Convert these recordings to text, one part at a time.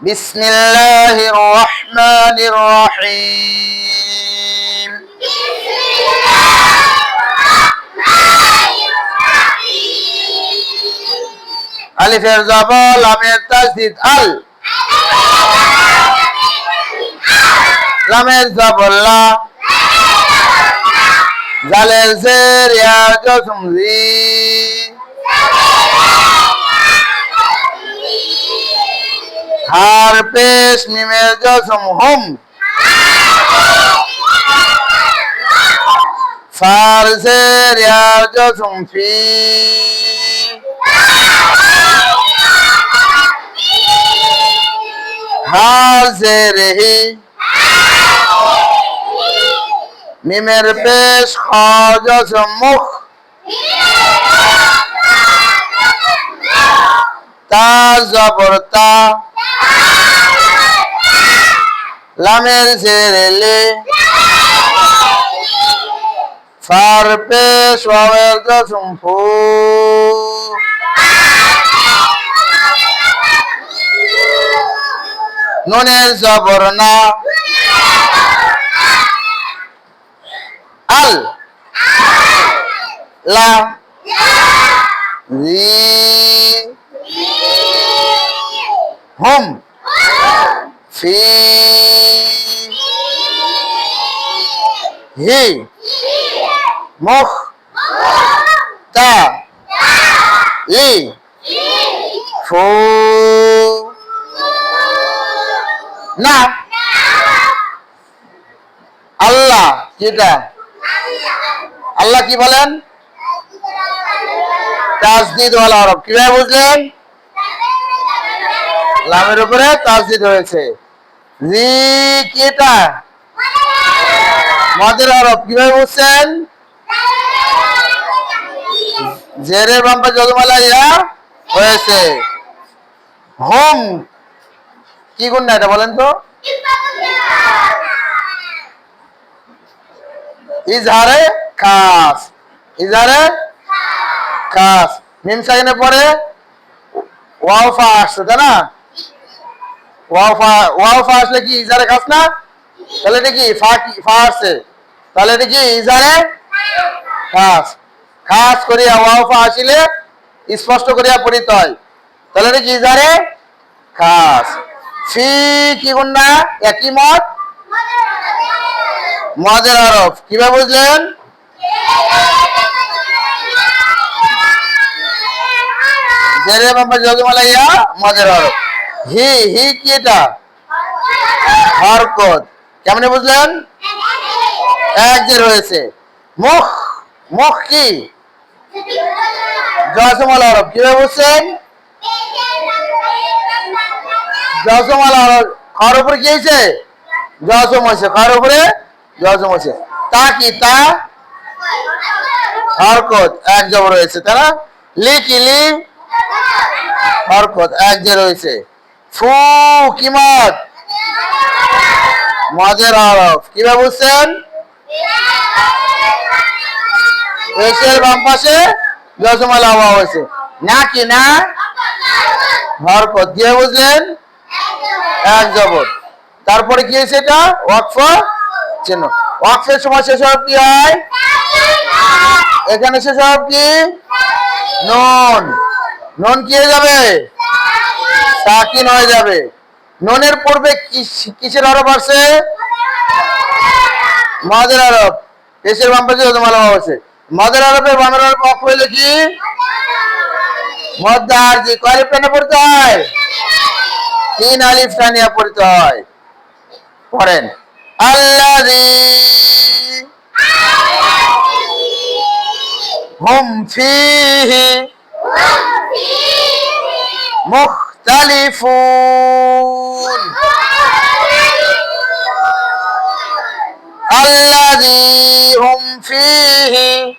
بسم الله الرحمن الرحيم আলিফের জবর লামের তাসদিদ আল লামের জবর লা জালের জের ইয়ার জসম জি হার পেশ মিমের জসম হুম ফার জের ইয়ার জসম ফি। হার জের হি। মিমের পেশ খ মুখ তা জবর তা লামের জেরে লে ফার পেশ ওয়াবের জসম ফু। নুনের জবর না। আল। লা। জি। হুম। ফি হি মুখ তা লি ফু না আল্লাহ কিটা? আল্লাহ কি বলেন? তাজদিদ ওয়ালা আরব। কীভাবে বুঝলেন? লামের উপরে তাজদিদ হয়েছে। জি কিটা মদের আরব কীভাবে বুঝছেন? জেরের বাম্পা যদমালা ইয়া হয়েছে। হোম। কি গুণ না এটা বলেন তো? ইজহারে খাস ইজহারে খাস মিম সাইনে পরে ওয়াও ফা আসছে, তাই না? ওয়াও ফা আসলে কি ইজহারে খাস না? তাহলে এটা কি, ফা কি, ফা আসছে? তাহলে এটা কি ইজহারে খাস খাস করিয়া ওয়াও ফা আসিলে স্পষ্ট করিয়া পড়িত হয়। তাহলে এটা কি ইজহারে খাস ফি কি গুণ না? একই মত? মদের আরব। কীভাবে বুঝলেন? জেরে বাবা জগমালাইয়া মদের আরব। হি হি কি এটা? হরকত। কেমনে বুঝলেন? এক যে রয়েছে। মুখ মুখ কি? জসমল আরব। কীভাবে বুঝছেন? জসমল আরব। খাওয়ার উপরে কি হয়েছে? জসম হয়েছে। খাওয়ার উপরে? জসম হয়েছে। তা কি? তা? হরকত। এক জব রয়েছে, তাই না? লি কি? লি? হরকত। এক যে রয়েছে। ফু কি মত মদের আরব। কীভাবে বুঝছেন পেশের বাম পাশে জসমাল হওয়া হয়েছে। না কি, না? হরকত। দিয়ে বুঝলেন? এক জবর তারপরে কি হয়েছে এটা? ওয়াকফ চিহ্ন। ওয়াকফের সময় শেষ হবে কি হয়? এখানে শেষ হবে কি? নন। নন কি হয়ে যাবে? সাকিন হয়ে যাবে? ননের পূর্বে কিসের আরব আছে মদের আরব। দেশের বাম পাশে তোমার আছে। মদের আরবের বামের আরব অফ হইলে কি? মদ্দার। যে কয় প্রাণে পড়তে হয়? তিন আলিফ টানিয়া পড়তে হয়। পড়েন। আল্লাযী। হুম ফীহি। مختلفون الذي هم فيه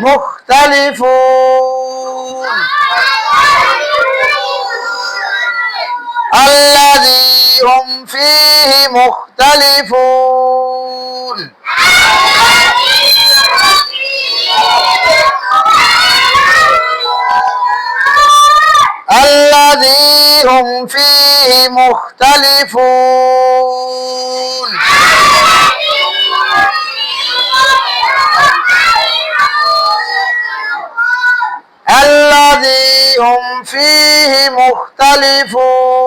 مختلفون. الذي هم فيه مختلفون. هم فيه مختلفون الذي هم فيه مختلفون